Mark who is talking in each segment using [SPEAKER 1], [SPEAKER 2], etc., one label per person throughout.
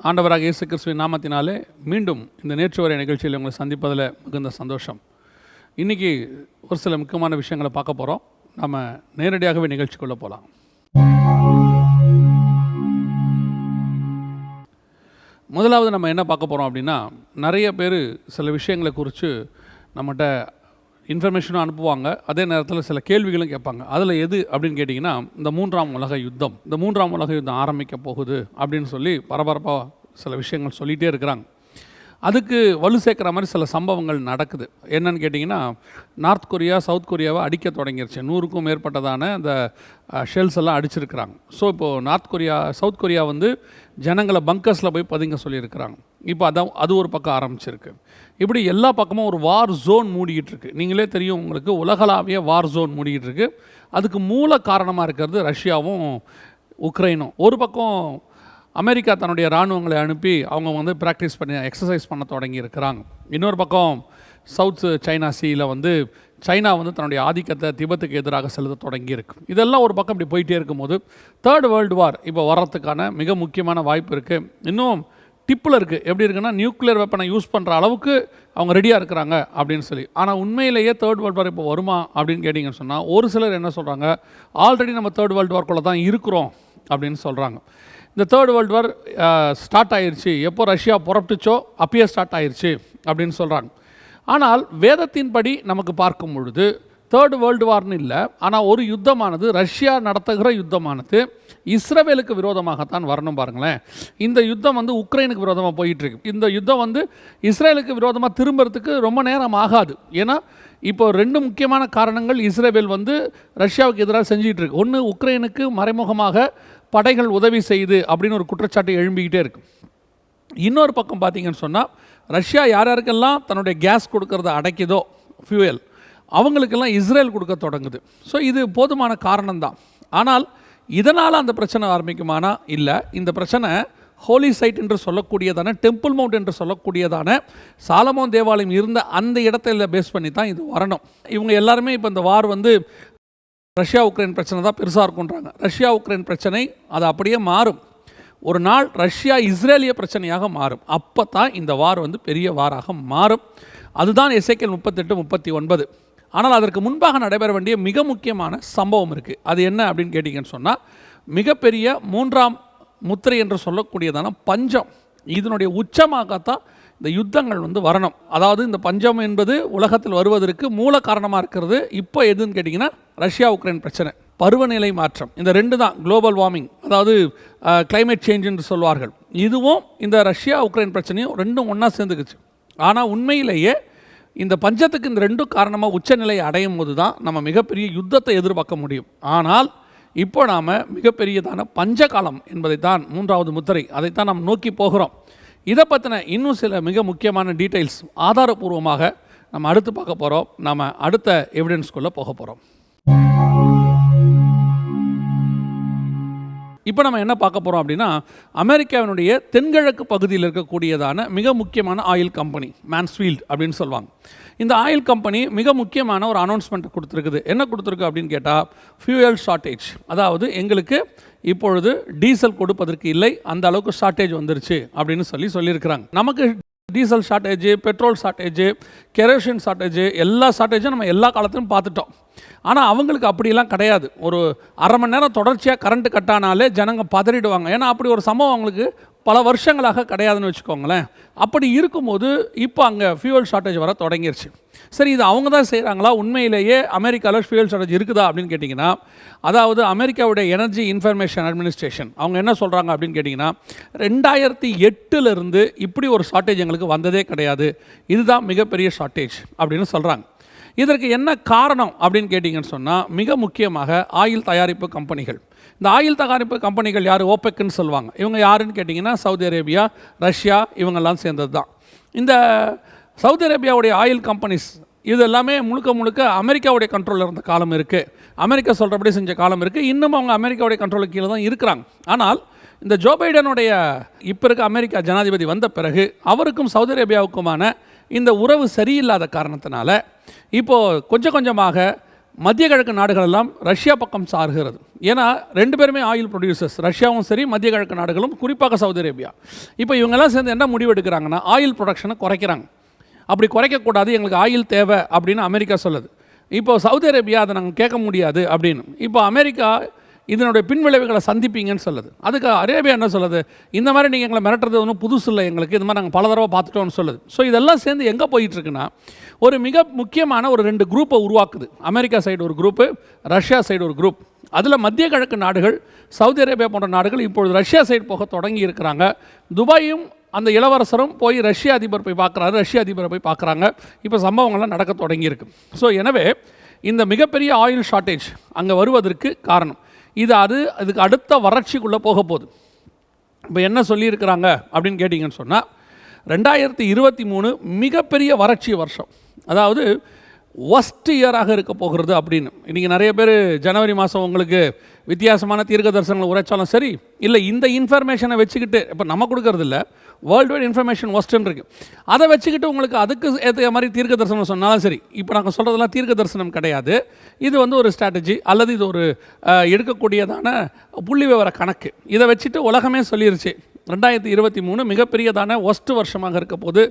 [SPEAKER 1] ஆண்டவராக இயேசு கிறிஸ்துவின் நாமத்தினாலே மீண்டும் இந்த நேற்று வரை நிகழ்ச்சியில் உங்களை சந்திப்பதில் மிகுந்த சந்தோஷம். இன்றைக்கி ஒரு சில முக்கியமான விஷயங்களை பார்க்க போகிறோம் நம்ம நேரடியாகவே நிகழ்ச்சிக்குள்ளே போகலாம் முதலாவது நம்ம என்ன பார்க்க போகிறோம் அப்படின்னா நிறைய பேர் சில விஷயங்களை குறித்து நம்மகிட்ட இன்ஃபர்மேஷனும் அனுப்புவாங்க. அதே நேரத்தில் சில கேள்விகளும் கேட்பாங்க. அதில் எது அப்படின்னு கேட்டிங்கன்னா இந்த மூன்றாம் உலக யுத்தம் இந்த மூன்றாம் உலக யுத்தம் ஆரம்பிக்க போகுது அப்படின்னு சொல்லி பரபரப்பாக சில விஷயங்கள் சொல்லிகிட்டே இருக்கிறாங்க. அதுக்கு வலு சேர்க்குற மாதிரி சில சம்பவங்கள் நடக்குது. என்னன்னு கேட்டிங்கன்னா நார்த் கொரியா சவுத் கொரியாவை அடிக்க தொடங்கிருச்சு. நூறுக்கும் மேற்பட்டதான அந்த ஷெல்ஸ் எல்லாம் அடிச்சிருக்கிறாங்க. ஸோ இப்போது நார்த் கொரியா சவுத் கொரியா வந்து ஜனங்களை பங்கர்ஸில் போய் பதுங்க சொல்லியிருக்கிறாங்க. இப்போ அதான் அது ஒரு பக்கம் ஆரம்பிச்சிருக்கு. இப்படி எல்லா பக்கமும் ஒரு வார் ஜோன் மூடிக்கிட்டு இருக்கு நீங்களே தெரியும் உங்களுக்கு உலகளாவிய வார் ஜோன் மூடிக்கிட்டு இருக்கு அதுக்கு மூல காரணமாக இருக்கிறது ரஷ்யாவும் உக்ரைனும். ஒரு பக்கம் அமெரிக்கா தன்னுடைய இராணுவங்களை அனுப்பி அவங்க வந்து ப்ராக்டிஸ் பண்ணி எக்ஸசைஸ் பண்ண தொடங்கி இருக்கிறாங்க. இன்னொரு பக்கம் சவுத் சைனா சீயில் வந்து சைனா வந்து தன்னுடைய ஆதிக்கத்தை திபெத்துக்கு எதிராக செலுத்த தொடங்கியிருக்கு இதெல்லாம் ஒரு பக்கம் இப்படி போயிட்டே இருக்கும்போது தேர்ட் வேர்ல்டு வார் இப்போ வர்றதுக்கான மிக முக்கியமான வாய்ப்பு இருக்குது இன்னும் டிப்பில் இருக்குது எப்படி இருக்குன்னா நியூக்ளியர் வெப்பனை யூஸ் பண்ணுற அளவுக்கு அவங்க ரெடியாக இருக்கிறாங்க அப்படின்னு சொல்லி. ஆனால் உண்மையிலேயே தேர்ட் வேர்ல்டு வார் இப்போ வருமா அப்படின்னு கேட்டிங்கன்னு சொன்னால் ஒரு சிலர் என்ன சொல்கிறாங்க ஆல்ரெடி நம்ம தேர்ட் வேர்ல்டு வார்க்குள்ளே தான் இருக்கிறோம் அப்படின்னு சொல்கிறாங்க இந்த தேர்ட் வேர்ல்டு வார் ஸ்டார்ட் ஆயிடுச்சு எப்போ ரஷ்யா புறப்பட்டுச்சோ அப்பயே ஸ்டார்ட் ஆயிடுச்சு அப்படின்னு சொல்கிறாங்க ஆனால் வேதத்தின்படி நமக்கு பார்க்கும் பொழுது தேர்ட் வேர்ல்டு வார்னு இல்லை ஆனால் ஒரு யுத்தமானது ரஷ்யா நடத்துகிற யுத்தமானது இஸ்ரவேலுக்கு விரோதமாகத்தான் வரணும் பாருங்களேன். இந்த யுத்தம் வந்து உக்ரைனுக்கு விரோதமாக போயிட்டுருக்கு. இந்த யுத்தம் வந்து இஸ்ரேலுக்கு விரோதமாக திரும்புறதுக்கு ரொம்ப நேரம் ஆகாது. ஏன்னா இப்போ ரெண்டு முக்கியமான காரணங்கள் இஸ்ரேல் வந்து ரஷ்யாவுக்கு எதிராக செஞ்சிட்டு இருக்கு ஒன்று உக்ரைனுக்கு மறைமுகமாக படைகள் உதவி செய்யுது அப்படின்னு ஒரு குற்றச்சாட்டு எழும்பிக்கிட்டே இருக்கு. இன்னொரு பக்கம் பார்த்தீங்கன்னு சொன்னால் ரஷ்யா யார் யாருக்கெல்லாம் தன்னுடைய கேஸ் கொடுக்கறத அடைக்குதோ ஃபியூயல் அவங்களுக்கெல்லாம் இஸ்ரேல் கொடுக்க தொடங்குது. ஸோ இது போதுமான காரணம்தான். ஆனால் இதனால் அந்த பிரச்சனை ஆரம்பிக்குமானா? இல்லை. இந்த பிரச்சனை ஹோலி சைட் என்று சொல்லக்கூடியதான டெம்பிள் மவுண்ட் என்று சொல்லக்கூடியதான சாலமோன் தேவாலயம் இருந்த அந்த இடத்துல பேஸ் பண்ணி தான் இது வரணும். இவங்க எல்லாருமே இப்போ இந்த வார் வந்து ரஷ்யா உக்ரைன் பிரச்சனை தான் பெருசாக இருக்குன்றாங்க ரஷ்யா உக்ரைன் பிரச்சனை அது அப்படியே மாறும். ஒரு நாள் ரஷ்யா இஸ்ரேலிய பிரச்சனையாக மாறும். அப்போ தான் இந்த வார் வந்து பெரிய வாராக மாறும். அதுதான் எஸ்ஐக்கல் முப்பத்தெட்டு முப்பத்தி ஒன்பது. ஆனால் அதற்கு முன்பாக நடைபெற வேண்டிய மிக முக்கியமான சம்பவம் இருக்குது அது என்ன அப்படின்னு கேட்டிங்கன்னு சொன்னால் மிகப்பெரிய மூன்றாம் முத்திரை என்று சொல்லக்கூடியதான பஞ்சம். இதனுடைய உச்சமாகத்தான் இந்த யுத்தங்கள் வந்து வரணும். அதாவது இந்த பஞ்சம் என்பது உலகத்தில் வருவதற்கு மூல காரணமாக இருக்கிறது. இப்போ எதுன்னு கேட்டிங்கன்னா ரஷ்யா உக்ரைன் பிரச்சனை. பருவநிலை மாற்றம். இந்த ரெண்டு தான் குளோபல் வார்மிங் அதாவது கிளைமேட் சேஞ்ச் என்று சொல்வார்கள். இதுவும் இந்த ரஷ்யா உக்ரைன் பிரச்சனையும் ரெண்டும் ஒன்றா சேர்ந்துக்குச்சு. ஆனால் உண்மையிலேயே இந்த பஞ்சத்துக்கு இந்த ரெண்டும் காரணமாக உச்சநிலையை அடையும் போது தான் நம்ம மிகப்பெரிய யுத்தத்தை எதிர்பார்க்க முடியும். ஆனால் இப்போ நாம் மிகப்பெரியதான பஞ்சகாலம் என்பதை தான் மூன்றாவது முத்திரை அதைத்தான் நாம் நோக்கி போகிறோம். இதை பற்றின இன்னும் சில மிக முக்கியமான டீட்டெயில்ஸ் ஆதாரபூர்வமாக நம்ம அடுத்து பார்க்க போகிறோம் நாம் அடுத்த எவிடன்ஸ்குள்ளே போக போகிறோம் இப்போ நம்ம என்ன பார்க்க போகிறோம் அப்படின்னா அமெரிக்காவினுடைய தென்கிழக்கு பகுதியில் இருக்கக்கூடியதான மிக முக்கியமான ஆயில் கம்பெனி மேன்ஸ்ஃபீல்ட் அப்படின்னு சொல்லுவாங்க. இந்த ஆயில் கம்பெனி மிக முக்கியமான ஒரு அனௌன்ஸ்மெண்ட் கொடுத்துருக்குது. என்ன கொடுத்துருக்கு அப்படின்னு கேட்டால் ஃபியூயல் ஷார்ட்டேஜ் அதாவது எங்களுக்கு இப்பொழுது டீசல் கொடுப்பதற்கு இல்லை அந்த அளவுக்கு ஷார்ட்டேஜ் வந்துருச்சு அப்படின்னு சொல்லி சொல்லியிருக்கிறாங்க. நமக்கு diesel shortage petrol shortage kerosene shortage எல்லா ஷார்ட்டேஜும் நம்ம எல்லா காலத்திலும் பார்த்துட்டோம். ஆனால் அவங்களுக்கு அப்படிலாம் கிடையாது. ஒரு அரை மணி நேரம் தொடர்ச்சியாக கரண்ட்டு கட்டானாலே ஜனங்கள் ஜனங்க பதறிடுவாங்க. ஏன்னா அப்படி ஒரு சம்பவம் அவங்களுக்கு பல வருஷங்களாக கிடையாதுன்னு வச்சுக்கோங்களேன். அப்படி இருக்கும்போது இப்போ அங்கே ஃபியூவல் ஷார்ட்டேஜ் வர தொடங்கிருச்சு. சரி இது அவங்க தான் செய்கிறாங்களா உண்மையிலேயே அமெரிக்காவில் ஃபியூவல் ஷார்ட்டேஜ் இருக்குதா அப்படின்னு கேட்டிங்கன்னா அதாவது அமெரிக்காவுடைய எனர்ஜி இன்ஃபர்மேஷன் அட்மினிஸ்ட்ரேஷன் அவங்க என்ன சொல்கிறாங்க அப்படின்னு கேட்டிங்கன்னா ரெண்டாயிரத்தி எட்டுலேருந்து இப்படி ஒரு ஷார்ட்டேஜ் எங்களுக்கு வந்ததே கிடையாது. இதுதான் மிகப்பெரிய ஷார்ட்டேஜ் அப்படின்னு சொல்கிறாங்க இதற்கு என்ன காரணம் அப்படின்னு கேட்டிங்கன்னு சொன்னால் மிக முக்கியமாக ஆயில் தயாரிப்பு கம்பெனிகள். இந்த ஆயில் தயாரிப்பு கம்பெனிகள் யார்? ஓப்பெக்குன்னு சொல்லுவாங்க. இவங்க யாருன்னு கேட்டிங்கன்னா சவுதி அரேபியா ரஷ்யா இவங்கெல்லாம் சேர்ந்தது தான் இந்த சவுதி அரேபியாவுடைய ஆயில் கம்பெனிஸ் இது எல்லாமே முழுக்க முழுக்க அமெரிக்காவுடைய கண்ட்ரோலில் இருந்த காலம் இருக்குது அமெரிக்கா சொல்கிறபடி செஞ்ச காலம் இருக்குது இன்னும் அவங்க அமெரிக்காவுடைய கண்ட்ரோலுக்கு கீழே தான் இருக்கிறாங்க. ஆனால் இந்த ஜோ பைடனுடைய இப்போ இருக்க அமெரிக்கா ஜனாதிபதி வந்த பிறகு அவருக்கும் சவுதி அரேபியாவுக்குமான இந்த உறவு சரியில்லாத காரணத்தினால இப்போது கொஞ்சம் கொஞ்சமாக மத்திய கிழக்கு நாடுகள் எல்லாம் ரஷ்யா பக்கம் சார்கிறது. ஏன்னா ரெண்டு பேருமே ஆயில் ப்ரொடியூசர்ஸ் ரஷ்யாவும் சரி மத்திய கிழக்கு நாடுகளும் குறிப்பாக சவுதி அரேபியா. இப்போ இவங்கெல்லாம் சேர்ந்து என்ன முடிவு எடுக்கிறாங்கன்னா ஆயில் ப்ரொடக்ஷனை குறைக்கிறாங்க. அப்படி குறைக்கக்கூடாது எங்களுக்கு ஆயில் தேவை அப்படின்னு அமெரிக்கா சொல்லுது. இப்போ சவுதி அரேபியா அதை நாங்கள் கேட்க முடியாது அப்படின்னு. இப்போ அமெரிக்கா இதனுடைய பின்விளைவுகளை சந்திப்பீங்கன்னு சொல்லுது. அதுக்கு அரேபியா என்ன சொல்லுது? இந்த மாதிரி நீங்கள் எங்களை மிரட்டுறது ஒன்றும் புதுசு இல்லை எங்களுக்கு இது மாதிரி நாங்கள் பல தடவை பார்த்துட்டோம்னு சொல்லுது. ஸோ இதெல்லாம் சேர்ந்து எங்கே போயிட்டுருக்குன்னா ஒரு மிக முக்கியமான ஒரு ரெண்டு குரூப்பை உருவாக்குது. அமெரிக்கா சைடு ஒரு குரூப்பு ரஷ்யா சைடு ஒரு குரூப் அதில் மத்திய கிழக்கு நாடுகள் சவுதி அரேபியா போன்ற நாடுகள் இப்பொழுது ரஷ்யா சைடு போக தொடங்கி இருக்கிறாங்க. துபாயும் அந்த இளவரசரும் போய் ரஷ்ய அதிபர் போய் பார்க்குறாரு. ரஷ்ய அதிபரை போய் பார்க்குறாங்க. இப்போ சம்பவங்கள்லாம் நடக்க தொடங்கியிருக்கு ஸோ எனவே இந்த மிகப்பெரிய ஆயில் ஷார்ட்டேஜ் அங்கே வருவதற்கு காரணம். இது அது அதுக்கு அடுத்த வறட்சிக்குள்ளே போக போகுது. இப்போ என்ன சொல்லியிருக்கிறாங்க அப்படின்னு கேட்டிங்கன்னு சொன்னால் ரெண்டாயிரத்தி இருபத்தி மூணு மிகப்பெரிய வறட்சி வருஷம். அதாவது ஒஸ்ட் இயராக இருக்க போகிறது அப்படின்னு. இன்றைக்கி நிறைய பேர் ஜனவரி மாதம் உங்களுக்கு வித்தியாசமான தீர்க்க தரிசனங்கள் உரைச்சாலும் சரி இல்லை இந்த இன்ஃபர்மேஷனை வச்சுக்கிட்டு இப்போ நம்ம கொடுக்கறது இல்லை வேர்ல்டு வைட் இன்ஃபர்மேஷன் ஒஸ்ட்னு இருக்குது அதை வச்சுக்கிட்டு உங்களுக்கு அதுக்கு ஏற்ற மாதிரி தீர்க்க தரிசனம் சொன்னாலும் சரி இப்போ நாங்கள் சொல்கிறதெல்லாம் தீர்க்க தரிசனம் கிடையாது. இது வந்து ஒரு ஸ்ட்ராட்டஜி அல்லது இது ஒரு எடுக்கக்கூடியதான புள்ளி விவர கணக்கு. இதை வச்சுட்டு உலகமே சொல்லிருச்சு ரெண்டாயிரத்தி இருபத்தி மூணு மிகப்பெரியதான ஒஸ்ட் வருஷமாக இருக்க போது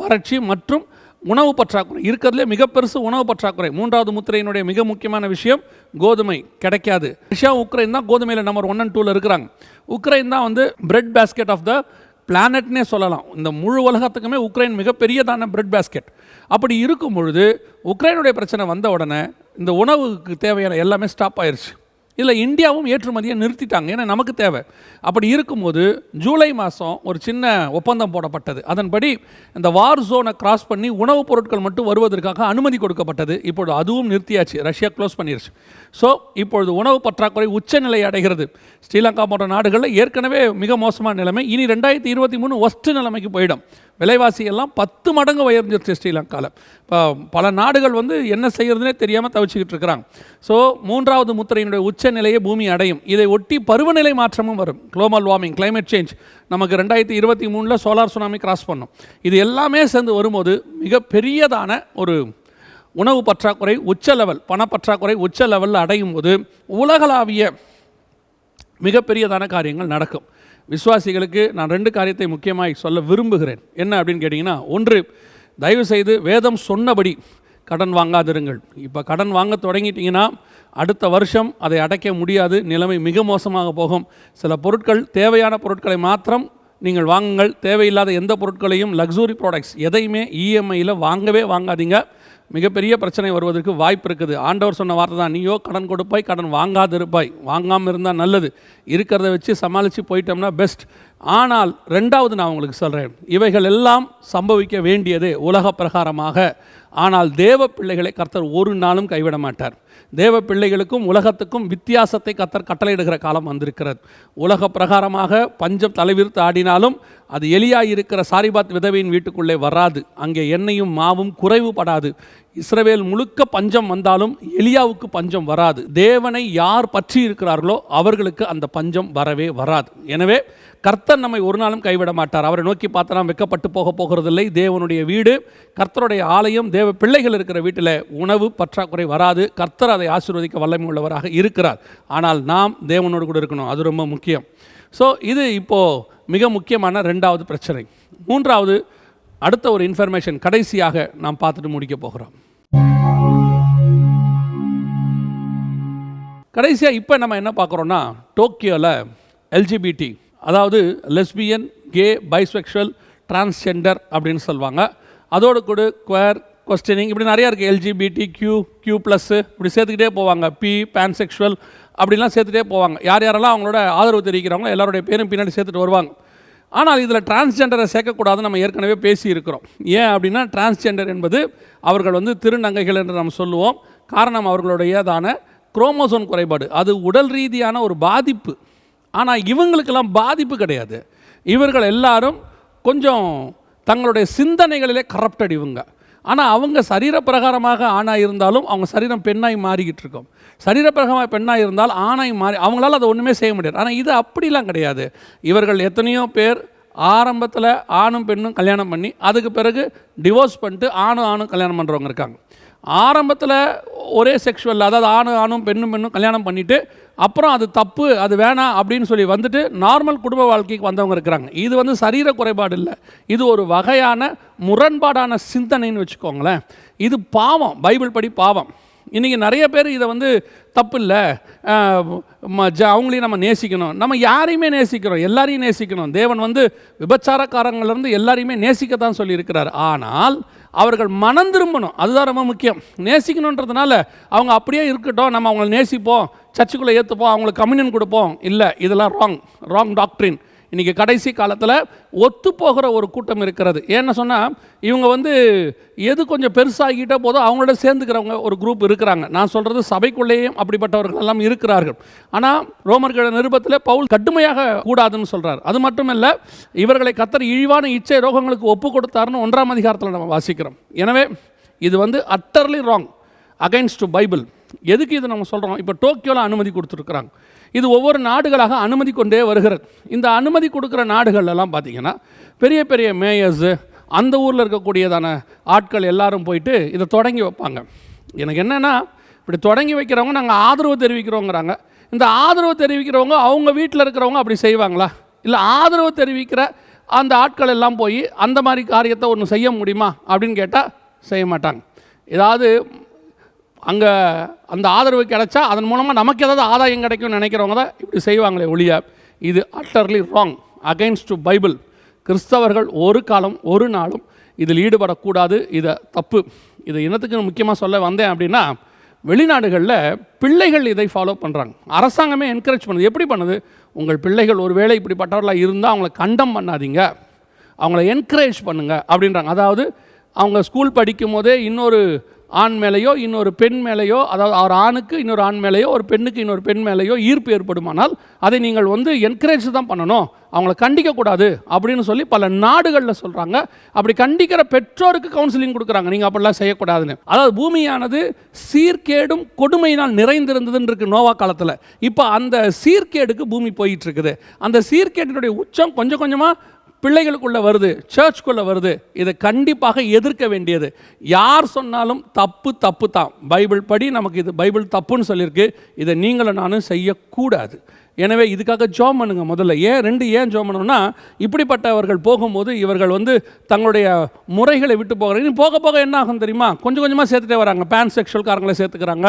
[SPEAKER 1] வறட்சி மற்றும் உணவு பற்றாக்குறை. இருக்கிறதுலே மிக பெருசு உணவு பற்றாக்குறை. மூன்றாவது முத்திரையினுடைய மிக முக்கியமான விஷயம் கோதுமை கிடைக்காது. ரஷ்யா உக்ரைன் தான் கோதுமையில் நம்பர் ஒன் அண்ட் டூவில் இருக்கிறாங்க. உக்ரைன் தான் வந்து பிரெட் பேஸ்கெட் ஆஃப் த பிளானட்னே சொல்லலாம். இந்த முழு உலகத்துக்குமே உக்ரைன் மிகப்பெரியதான பிரெட் பேஸ்கெட் அப்படி இருக்கும் பொழுது உக்ரைனுடைய பிரச்சனை வந்த உடனே இந்த உணவுக்கு தேவையான எல்லாமே ஸ்டாப் ஆயிடுச்சு இதில் இந்தியாவும் ஏற்றுமதியை நிறுத்திட்டாங்க. ஏன்னா நமக்கு தேவை. அப்படி இருக்கும்போது ஜூலை மாதம் ஒரு சின்ன ஒப்பந்தம் போடப்பட்டது. அதன்படி இந்த வார் ஜோனை கிராஸ் பண்ணி உணவுப் பொருட்கள் மட்டும் வருவதற்காக அனுமதி கொடுக்கப்பட்டது. இப்பொழுது அதுவும் நிறுத்தியாச்சு. ரஷ்யா க்ளோஸ் பண்ணிருச்சு. ஸோ இப்பொழுது உணவு பற்றாக்குறை உச்சநிலை அடைகிறது. ஸ்ரீலங்கா போன்ற நாடுகளில் ஏற்கனவே மிக மோசமான நிலைமை. இனி ரெண்டாயிரத்தி இருபத்தி மூணு ஒஸ்ட் நிலைமைக்கு போயிடும். விலைவாசி எல்லாம் பத்து மடங்கு உயர்ந்துருச்சு ஸ்ரீலங்காவில் இப்போ பல நாடுகள் வந்து என்ன செய்கிறதுனே தெரியாமல் தவிச்சுக்கிட்டு இருக்கிறாங்க. ஸோ மூன்றாவது முத்திரையினுடைய உச்சநிலையை பூமி அடையும். இதை ஒட்டி பருவநிலை மாற்றமும் வரும். குளோபல் வார்மிங் கிளைமேட் சேஞ்ச் நமக்கு ரெண்டாயிரத்தி இருபத்தி மூணில் சோலார் சுனாமி கிராஸ் பண்ணோம். இது எல்லாமே சேர்ந்து வரும்போது மிகப்பெரியதான ஒரு உணவு பற்றாக்குறை உச்ச லெவல் பணப்பற்றாக்குறை உச்ச லெவலில் அடையும் போது உலகளாவிய மிகப்பெரியதான காரியங்கள் நடக்கும். விசுவாசிகளுக்கு நான் ரெண்டு காரியத்தை முக்கியமாக சொல்ல விரும்புகிறேன். என்ன அப்படின்னு கேட்டிங்கன்னா ஒன்று தயவு செய்து வேதம் சொன்னபடி கடன் வாங்காதிருங்கள். இப்போ கடன் வாங்க தொடங்கிட்டிங்கன்னா அடுத்த வருஷம் அதை அடைக்க முடியாது. நிலைமை மிக மோசமாக போகும். சில பொருட்கள் தேவையான பொருட்களை மாத்திரம் நீங்கள் வாங்குங்கள். தேவையில்லாத எந்த பொருட்களையும் லக்ஸுரி ப்ராடக்ட்ஸ் எதையுமே இஎம்ஐயில் வாங்கவே வாங்காதீங்க. மிகப்பெரிய பிரச்சனை வருவதற்கு வாய்ப்பு இருக்குது. ஆண்டவர் சொன்ன வார்த்தை தான் நீயோ கடன் கொடுப்பாய் கடன் வாங்காது இருப்பாய் வாங்காமல் இருந்தால் நல்லது. இருக்கிறத வச்சு சமாளித்து போயிட்டோம்னா பெஸ்ட் ஆனால் ரெண்டாவது நான் உங்களுக்கு சொல்கிறேன் இவைகள் எல்லாம் சம்பவிக்க வேண்டியது உலக பிரகாரமாக ஆனால் தேவ பிள்ளைகளை கர்த்தர் ஒரு நாளும் கைவிட மாட்டார். தேவ பிள்ளைகளுக்கும் உலகத்துக்கும் வித்தியாசத்தை கர்த்தர் கட்டளையிடுகிற காலம் வந்திருக்கிறது. உலக பிரகாரமாக பஞ்சம் தலைவிரித்து ஆடினாலும் அது எலியாக இருக்கிற சாரிபாத் விதவையின் வீட்டுக்குள்ளே வராது. அங்கே எண்ணெயும் மாவும் குறைவுபடாது. இஸ்ரவேல் முழுக்க பஞ்சம் வந்தாலும் எலியாவுக்கு பஞ்சம் வராது. தேவனை யார் பற்றி இருக்கிறார்களோ அவர்களுக்கு அந்த பஞ்சம் வரவே வராது. எனவே கர்த்தர் நம்மை ஒரு நாளும் கைவிட மாட்டார். அவரை நோக்கி பார்த்து நாம் வெக்கப்பட்டு போக போகிறதில்லை. தேவனுடைய வீடு கர்த்தருடைய ஆலயம் தேவ பிள்ளைகள் இருக்கிற வீட்டில் உணவு பற்றாக்குறை வராது. கர்த்தர் அதை ஆசீர்வதிக்க வல்லமை உள்ளவராக இருக்கிறார். ஆனால் நாம் தேவனோடு கூட இருக்கணும். அது ரொம்ப முக்கியம். ஸோ இது இப்போது மிக முக்கியமான ரெண்டாவது பிரச்சனை. மூன்றாவது அடுத்த ஒரு இன்ஃபர்மேஷன் கடைசியாக நாம் பார்த்துட்டு முடிக்க போகிறோம். கடைசியாக இப்போ நம்ம என்ன பார்க்குறோன்னா டோக்கியோவில் எல்ஜிபிடி அதாவது லெஸ்பியன் கே பைசெக்ஷுவல் டிரான்ஸ்ஜெண்டர் அப்படின்னு சொல்லுவாங்க. அதோடு கூட குவேர் கொஸ்டினிங் இப்படி நிறையா இருக்குது எல்ஜிபிடி கியூ கியூ ப்ளஸ்ஸு இப்படி சேர்த்துக்கிட்டே போவாங்க. பி பேன்செக்ஷுவல் அப்படிலாம் சேர்த்துட்டே போவாங்க. யார் யாரெல்லாம் அவங்களோட ஆதரவு தெரிவிக்கிறாங்களோ எல்லாருடைய பேரும் பின்னாடி சேர்த்துட்டு வருவாங்க. ஆனால் இதில் டிரான்ஸ்ஜெண்டரை சேர்க்கக்கூடாதுன்னு நம்ம ஏற்கனவே பேசியிருக்கிறோம். ஏன் அப்படின்னா டிரான்ஸ்ஜெண்டர் என்பது அவர்கள் வந்து திருநங்கைகள் என்று நம்ம சொல்லுவோம். காரணம் அவர்களுடையதான குரோமோசோன் குறைபாடு. அது உடல் ரீதியான ஒரு பாதிப்பு. ஆனால் இவங்களுக்கெல்லாம் பாதிப்பு கிடையாது. இவர்கள் எல்லாரும் கொஞ்சம் தங்களுடைய சிந்தனைகளிலே கரப்டட் இவங்க. ஆனால் அவங்க சரீரப்பிரகாரமாக ஆணாக இருந்தாலும் அவங்க சரீரம் பெண்ணாய் மாறிக்கிட்டு இருக்கும். சரீரப்பிரகாரமாக பெண்ணாக இருந்தால் ஆணாய் மாறி அவங்களால அதை ஒன்றுமே செய்ய முடியாது. ஆனால் இது அப்படிலாம் கிடையாது. இவர்கள் எத்தனையோ பேர் ஆரம்பத்தில் ஆணும் பெண்ணும் கல்யாணம் பண்ணி அதுக்கு பிறகு டிவோர்ஸ் பண்ணிட்டு ஆணும் ஆணும் கல்யாணம் பண்ணுறவங்க இருக்காங்க. ஆரம்பத்தில் ஒரே செக்ஷுவல் அதாவது ஆணு ஆணும் பெண்ணும் பெண்ணும் கல்யாணம் பண்ணிவிட்டு அப்புறம் அது தப்பு அது வேணாம் அப்படின்னு சொல்லி வந்துட்டு நார்மல் குடும்ப வாழ்க்கைக்கு வந்தவங்க இருக்கிறாங்க. இது வந்து சரீர குறைபாடு இல்லை. இது ஒரு வகையான முரண்பாடான சிந்தனைன்னு வச்சுக்கோங்களேன். இது பாவம் பைபிள் படி பாவம். இன்றைக்கி நிறைய பேர் இதை வந்து தப்பு இல்லை அவங்களையும் நம்ம நேசிக்கணும். நம்ம யாரையுமே நேசிக்கிறோம். எல்லாரையும் நேசிக்கணும். தேவன் வந்து விபச்சாரக்காரங்கள்லேருந்து எல்லாரையுமே நேசிக்கத்தான் சொல்லியிருக்கிறார். ஆனால் அவர்கள் மனம் திரும்பணும். அதுதான் ரொம்ப முக்கியம். நேசிக்கணுன்றதுனால அவங்க அப்படியே இருக்கட்டும். நம்ம அவங்கள நேசிப்போம். சர்ச்சுக்குள்ளே ஏற்றுப்போம் அவங்களுக்கு கம்யூனியன் கொடுப்போம். இல்லை இதெல்லாம் ராங் ராங் டாக்ட்ரின் இன்றைக்கி கடைசி காலத்தில் ஒத்து போகிற ஒரு கூட்டம் இருக்கிறது. ஏன்னு சொன்னால் இவங்க வந்து எது கொஞ்சம் பெருசாகிட்டே போதும் அவங்களோட சேர்ந்துக்கிறவங்க ஒரு குரூப் இருக்கிறாங்க. நான் சொல்கிறது சபைக்குள்ளேயும் அப்படிப்பட்டவர்கள் எல்லாம் இருக்கிறார்கள். ஆனால் ரோமர்கள நிருபத்தில் பவுல் கடுமையாக கூடாதுன்னு சொல்கிறார் அது மட்டும் இல்லை இவர்களை கத்தர் இழிவான இச்சை ரோகங்களுக்கு ஒப்பு கொடுத்தாருன்னு ஒன்றாம் அதிகாரத்தில் நம்ம வாசிக்கிறோம். எனவே இது வந்து utterly wrong against to Bible எதுக்கு இதை நம்ம சொல்கிறோம் இப்போ டோக்கியோவில் அனுமதி கொடுத்துருக்குறாங்க. இது ஒவ்வொரு நாடுகளாக அனுமதி கொண்டே வருகிறது. இந்த அனுமதி கொடுக்குற நாடுகள்லாம் பார்த்திங்கன்னா பெரிய பெரிய மேயர்ஸு அந்த ஊரில் இருக்கக்கூடியதான ஆட்கள் எல்லாரும் போயிட்டு இதை தொடங்கி வைப்பாங்க. எனக்கு என்னென்னா இப்படி தொடங்கி வைக்கிறவங்க நாங்கள் ஆதரவு தெரிவிக்கிறோங்கிறாங்க. இந்த ஆதரவு தெரிவிக்கிறவங்க அவங்க வீட்டில் இருக்கிறவங்க அப்படி செய்வாங்களா? இல்லை ஆதரவு தெரிவிக்கிற அந்த ஆட்கள் எல்லாம் போய் அந்த மாதிரி காரியத்தை ஒன்று செய்ய முடியுமா? அப்படின்னு கேட்டால் செய்ய மாட்டாங்க. ஏதாவது அங்கே அந்த ஆதரவு கிடைச்சா அதன் மூலமாக நமக்கு ஏதாவது ஆதாயம் கிடைக்கும்னு நினைக்கிறவங்க தான் இப்படி செய்வாங்களே ஒழிய இது utterly wrong against to Bible கிறிஸ்தவர்கள் ஒரு காலம் ஒரு நாளும் இதில் ஈடுபடக்கூடாது. இதை தப்பு. இதை இனத்துக்கு முக்கியமாக சொல்ல வந்தேன் அப்படின்னா வெளிநாடுகளில் பிள்ளைகள் இதை ஃபாலோ பண்ணுறாங்க அரசாங்கமே என்கரேஜ் பண்ணுது. எப்படி பண்ணுது? உங்கள் பிள்ளைகள் ஒரு வேளை இப்படிப்பட்டவர்களாக இருந்தால் அவங்கள கண்டம் பண்ணாதீங்க. அவங்கள என்கரேஜ் பண்ணுங்கள் அப்படின்றாங்க. அதாவது அவங்க ஸ்கூல் படிக்கும் போதே இன்னொரு ஆண் மேலேயோ இன்னொரு பெண் மேலேயோ அதாவது ஒரு ஆணுக்கு இன்னொரு ஆண் மேலேயோ ஒரு பெண்ணுக்கு இன்னொரு பெண் மேலேயோ ஈர்ப்பு ஏற்படுமானால் அதை நீங்கள் வந்து என்கரேஜ் தான் பண்ணணும். அவங்கள கண்டிக்கக்கூடாது அப்படின்னு சொல்லி பல நாடுகளில் சொல்கிறாங்க அப்படி கண்டிக்கிற பெற்றோருக்கு கவுன்சிலிங் கொடுக்குறாங்க. நீங்கள் அப்படிலாம் செய்யக்கூடாதுன்னு. அதாவது பூமியானது சீர்கேடும் கொடுமையினால் நிறைந்திருந்ததுன்னு இருக்குது நோவா காலத்தில். இப்போ அந்த சீர்கேடுக்கு பூமி போயிட்டுருக்குது அந்த சீர்கேட்டினுடைய உச்சம் கொஞ்சம் கொஞ்சமாக பிள்ளைகளுக்குள்ளே வருது சர்ச்சுக்குள்ளே வருது இதை கண்டிப்பாக எதிர்க்க வேண்டியது. யார் சொன்னாலும் தப்பு தப்பு தான். பைபிள் படி நமக்கு இது பைபிள் தப்புன்னு சொல்லியிருக்கு. இதை நீங்களும் நானும் செய்யக்கூடாது. எனவே இதுக்காக ஜோம் பண்ணுங்க முதல்ல. ஏன் ரெண்டு ஏன் ஜோம் பண்ணணும்னா இப்படிப்பட்டவர்கள் போகும்போது இவர்கள் வந்து தங்களுடைய முறைகளை விட்டு போகிறாங்க. போக போக என்ன ஆகும் தெரியுமா? கொஞ்சம் கொஞ்சமாக சேர்த்துட்டே வராங்க. பேன் செக்ஷுவல்காரங்களை சேர்த்துக்கிறாங்க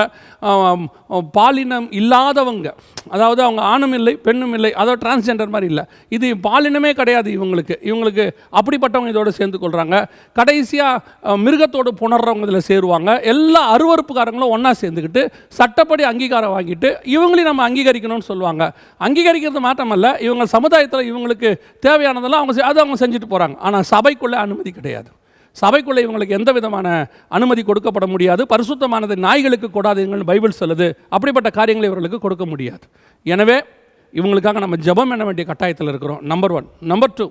[SPEAKER 1] பாலினம் இல்லாதவங்க அதாவது அவங்க ஆணும் இல்லை பெண்ணும் இல்லை அதாவது டிரான்ஸ்ஜெண்டர் மாதிரி இல்லை. இது பாலினமே கிடையாது இவங்களுக்கு. இவங்களுக்கு அப்படிப்பட்டவங்க இதோடு சேர்ந்து கொள்கிறாங்க கடைசியாக மிருகத்தோடு புணர்றவங்க இதில் சேருவாங்க. எல்லா அருவறுப்புக்காரங்களும் ஒன்றா சேர்ந்துக்கிட்டு சட்டப்படி அங்கீகாரம் வாங்கிட்டு இவங்களையும் நம்ம அங்கீகரிக்கணும்னு சொல்லுவாங்க. அங்கீகரிக்கிறது மாற்றமல்ல இவங்க சமுதாயத்தில் இவங்களுக்கு தேவையானதெல்லாம் அவங்க அதை அவங்க செஞ்சுட்டு போகிறாங்க ஆனால் சபைக்குள்ளே அனுமதி கிடையாது. சபைக்குள்ளே இவங்களுக்கு எந்த விதமான அனுமதி கொடுக்கப்பட முடியாது. பரிசுத்தமானது நாய்களுக்கு கொடாதுங்கன்னு பைபிள் சொல்லுது. அப்படிப்பட்ட காரியங்களை இவர்களுக்கு கொடுக்க முடியாது. எனவே இவங்களுக்காக நம்ம ஜபம் பண்ண வேண்டிய கட்டாயத்தில் இருக்கிறோம். நம்பர் ஒன் நம்பர் டூ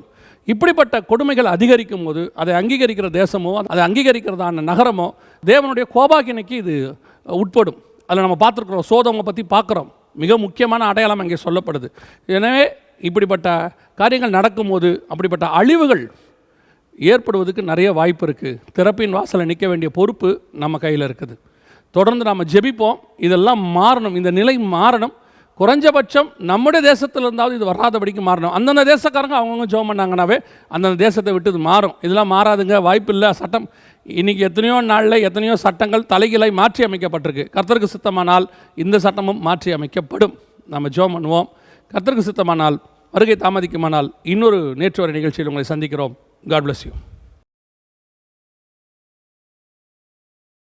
[SPEAKER 1] இப்படிப்பட்ட கொடுமைகள் அதிகரிக்கும் போது அதை அங்கீகரிக்கிற தேசமோ அதை அங்கீகரிக்கிறதான நகரமோ தேவனுடைய கோபாக்கினைக்கு இது உட்படும். அதில் நம்ம பார்த்துருக்குறோம். சோதமை பற்றி பார்க்குறோம். மிக முக்கியமான அடையாளம் அங்கே சொல்லப்படுது. எனவே இப்படிப்பட்ட காரியங்கள் நடக்கும்போது அப்படிப்பட்ட அழிவுகள் ஏற்படுவதற்கு நிறைய வாய்ப்பு இருக்குது திறப்பின் வாசலை நிற்க வேண்டிய பொறுப்பு நம்ம கையில் இருக்குது. தொடர்ந்து நாம் ஜெபிப்போம். இதெல்லாம் மாறணும். இந்த நிலை மாறணும். குறைஞ்சபட்சம் நம்முடைய தேசத்தில் இருந்தாவது இது வராதபடிக்கு மாறணும். அந்தந்த தேசக்காரங்க அவங்கவுங்க ஜோம் பண்ணாங்கனாவே அந்தந்த தேசத்தை விட்டு இது மாறும். இதெல்லாம் மாறாதுங்க வாய்ப்பு இல்லை சட்டம் இன்றைக்கி எத்தனையோ நாளில் எத்தனையோ சட்டங்கள் தலைகளை மாற்றி அமைக்கப்பட்டிருக்கு. கர்த்தருக்கு சித்தமானால் இந்த சட்டமும் மாற்றி அமைக்கப்படும். நம்ம ஜோம் பண்ணுவோம். கர்த்தருக்கு சித்தமானால் வருகை தாமதிக்குமானால் இன்னொரு நேற்று வரை நிகழ்ச்சியில் உங்களை சந்திக்கிறோம். God bless you